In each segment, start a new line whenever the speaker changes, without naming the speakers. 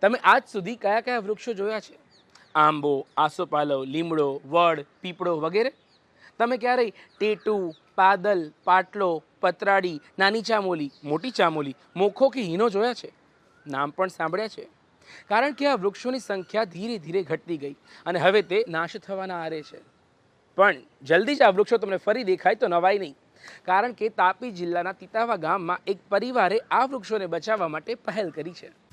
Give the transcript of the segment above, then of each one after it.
તમે આજ સુધી કયા કયા વૃક્ષો જોયા છે? આંબો, આસોપાલવ, લીમડો, વડ, પીપળો વગેરે? તમે ક્યારેય ટેટુ, પાદલ, પાટલો પતરાડી નાની ચામોલી, મોટી ચામોલી, મોખો કે હીનો જોયા છે? નામ પણ સાંભળ્યા છે. કારણ કે આ વૃક્ષોની સંખ્યા ધીરે ધીરે ઘટતી ગઈ અને હવે તે નાશ થવાના આરે છે. પણ જલ્દી જ આ વૃક્ષો તમને ફરી દેખાય તો નવાય નહીં. કારણ કે તાપી જિલ્લાના તિતાવા ગામમાં એક પરિવારે આ વૃક્ષોને બચાવવા માટે પહેલ કરી છે.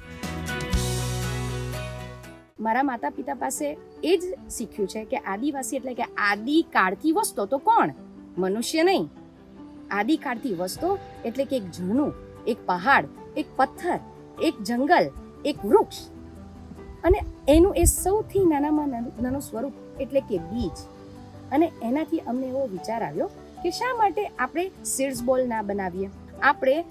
મારા માતા પિતા પાસે એ જ શીખ્યું છે કે આદિવાસી એટલે કે આદિ કાળથી વસતો તો કોણ? મનુષ્ય નહીં. આદિ કાળથી વસતો એટલે કે એક ઝરણું, એક પહાડ, એક પથ્થર, એક જંગલ, એક વૃક્ષ. અને એનું એ સૌથી નાનામાં નાનું સ્વરૂપ એટલે કે બીજ. અને એનાથી અમને એવો વિચાર આવ્યો કે શા માટે આપણે સીડ્સ બોલ ના બનાવીએ? આપણે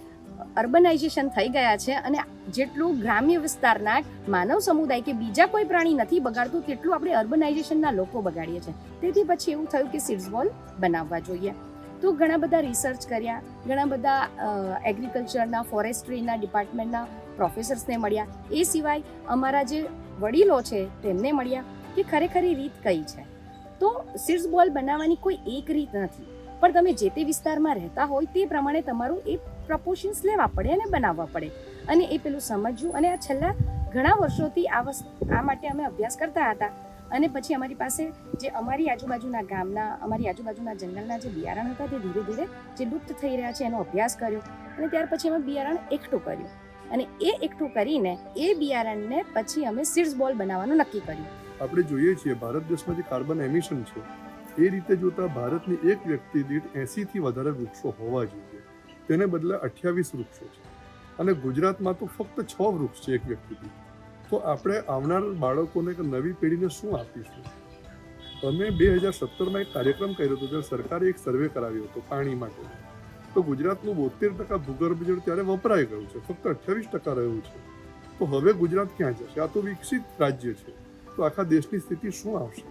અર્બનાઇઝેશન થઈ ગયા છે અને જેટલું ગ્રામ્ય વિસ્તારના માનવ સમુદાય કે બીજા કોઈ પ્રાણી નથી બગાડતું, તેટલું આપણે અર્બનાઇઝેશનના લોકો બગાડીએ છીએ. તેથી પછી એવું થયું કે સીડ્સ બોલ બનાવવા જોઈએ. તો ઘણા બધા રિસર્ચ કર્યા, ઘણા બધા એગ્રીકલ્ચરના, ફોરેસ્ટ્રીના ડિપાર્ટમેન્ટના પ્રોફેસર્સને મળ્યા. એ સિવાય અમારા જે વડીલો છે તેમને મળ્યા કે ખરેખર રીત કઈ છે. તો સીડ્સ બોલ બનાવવાની કોઈ એક રીત નથી. પણ તમે જે તે વિસ્તારમાં રહેતા હોય તે પ્રમાણે તમારું એ પ્રપોર્શન્સ લેવા પડે અને બનાવવા પડે. અને એ પેલું સમજવું અને આ છેલ્લા ઘણા વર્ષોથી આ વસ્તુ, આ માટે અમે અભ્યાસ કરતા હતા. અને પછી અમારી પાસે જે અમારી આજુબાજુના ગામના, અમારી આજુબાજુના જંગલના જે બિયારણ હતા તે ધીરે ધીરે જે લુપ્ત થઈ રહ્યા છે એનો અભ્યાસ કર્યો. અને ત્યાર પછી અમે બિયારણ એકઠું કર્યું. અને એ એકઠું કરીને એ બિયારણને પછી અમે સીડ્સ બોલ બનાવવાનું નક્કી કર્યું.
આપણે જોઈએ છીએ ભારત દેશમાં જે કાર્બન એમિશન છે, એ રીતે જોતા ભારતની એક વ્યક્તિ દીઠ એંસીથી વધારે વૃક્ષો હોવા જોઈએ. તેને બદલે અઠ્યાવીસ વૃક્ષો છે. અને ગુજરાતમાં તો ફક્ત છ વૃક્ષ છે એક વ્યક્તિ તો આપણે આવનાર બાળકોને કે નવી પેઢીને શું આપીશું? અમે બે હજાર સત્તરમાં એક કાર્યક્રમ કર્યો હતો ત્યારે સરકારે એક સર્વે કરાવ્યો હતો પાણી માટે. તો ગુજરાતનું બોતેર ટકા ભૂગર્ભ જળ ત્યારે વપરાઈ ગયું છે. ફક્ત અઠ્યાવીસ ટકા રહ્યું છે. તો હવે ગુજરાત ક્યાં જશે? આ તો વિકસિત રાજ્ય છે. તો આખા દેશની સ્થિતિ શું આવશે?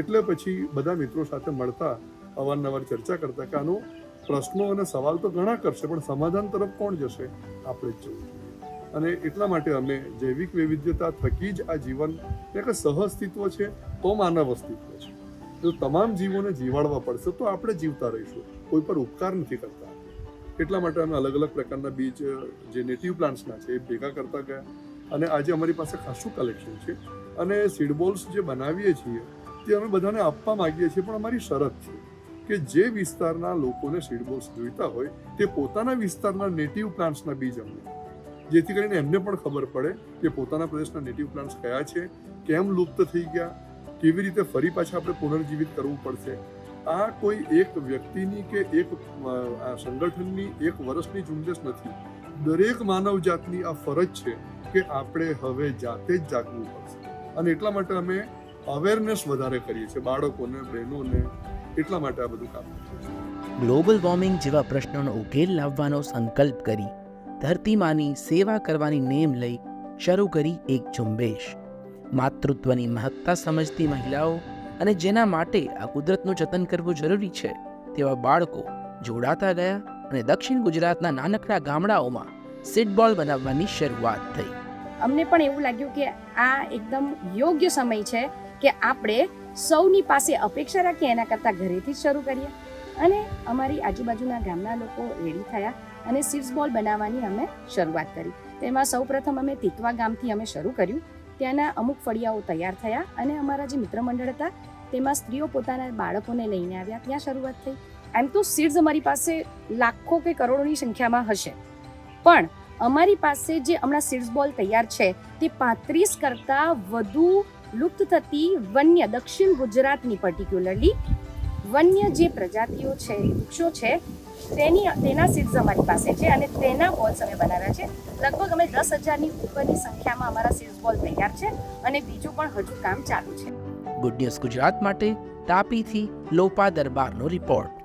એટલે પછી બધા મિત્રો સાથે મળતા અવારનવાર ચર્ચા કરતા કે આનો પ્રશ્નો અને સવાલ તો ઘણા કરશે, પણ સમાધાન તરફ કોણ જશે? આપણે જ જવું અને એટલા માટે અમે જૈવિક વૈવિધ્યતા થકી જ આ જીવન એક સહ અસ્તિત્વ છે, તો માનવ અસ્તિત્વ છે. જો તમામ જીવોને જીવાડવા પડશે, તો આપણે જીવતા રહીશું. કોઈ પર ઉપકાર નથી કરતા. એટલા માટે અમે અલગ અલગ પ્રકારના બીજ, જે નેટિવ પ્લાન્ટ્સના છે, એ ભેગા કરતા ગયા. અને આજે અમારી પાસે ખાસું કલેક્શન છે. અને સીડબોલ્સ જે બનાવીએ છીએ, તે અમે બધાને આપવા માંગીએ છીએ, પણ અમારી શરત છે. કે જે વિસ્તારના લોકોને સીડબોલ્સ જોઈતા હોય, તે પોતાના વિસ્તારના નેટિવ પ્લાન્ટ્સના બીજ અમને. જેથી કરીને એમને પણ ખબર પડે કે પોતાના પ્રદેશના નેટિવ પ્લાન્ટ્સ કયા છે, કેમ લુપ્ત થઈ ગયા, કેવી રીતે ફરી પાછા આપણે પુનર્જીવિત કરવું પડશે. આ કોઈ એક વ્યક્તિની કે એક સંગઠનની એક વર્ષની ઝુંબેશ નથી. દરેક માનવ જાતની આ ફરજ છે કે આપણે હવે જાતે જ જાગવું પડશે. અને એટલા માટે અમે અવેરનેસ વધારે કરીએ છીએ બાળકોને, બહેનોને એટલા માટે આ બધું કામ
ગ્લોબલ વોર્મિંગ જેવા પ્રશ્નોનો ઉકેલ લાવવાનો સંકલ્પ કરી ધરતીમાની સેવા કરવાની નેમ લઈ શરૂ કરી એક ઝુંબેશ. માતૃત્વની મહત્તા સમજતી મહિલાઓ અને જેના માટે આ કુદરતનું જતન કરવું જરૂરી છે તેવા બાળકો જોડાતા ગયા અને દક્ષિણ ગુજરાતના નાનકડા ગામડાઓમાં સિટબોલ બનાવવાની શરૂઆત થઈ.
અમને પણ એવું લાગ્યું કે આ એકદમ યોગ્ય સમય છે કે આપણે સૌની પાસે અપેક્ષા રાખીએ એના કરતાં ઘરેથી જ શરૂ કરીએ. અને અમારી આજુબાજુના ગામના લોકો રેડી થયા અને સીડ્સ બોલ બનાવવાની અમે શરૂઆત કરી. તેમાં સૌપ્રથમ અમે તીતવા ગામથી અમે શરૂ કર્યું. ત્યાંના અમુક ફળિયાઓ તૈયાર થયા અને અમારા જે મિત્ર મંડળ હતા, તેમાં સ્ત્રીઓ પોતાના બાળકોને લઈને આવ્યા. ત્યાં શરૂઆત થઈ. એમ તો સીડ્સ અમારી પાસે લાખો કે કરોડોની સંખ્યામાં હશે. પણ અમારી પાસે જે હમણાં સીડ્સ બોલ તૈયાર છે, તે પાંત્રીસ કરતાં વધુ લુપ્ત થતી વન્ય દક્ષિણ ગુજરાતની પર્ટિક્યુલરલી વન્ય જે પ્રજાતિઓ છે, વૃક્ષો છે, તેની, તેના સીડ્સ અમારી પાસે છે અને તેના બોલ્સ અમે બનાવ્યા છે. લગભગ અમે દસ હજારની ઉપરની સંખ્યામાં અમારા સીડ્સ બોલ તૈયાર છે અને બીજું પણ હજુ કામ ચાલુ છે.
ગુડ ન્યૂઝ ગુજરાત માટે તાપીથી લોપા દરબારનો રિપોર્ટ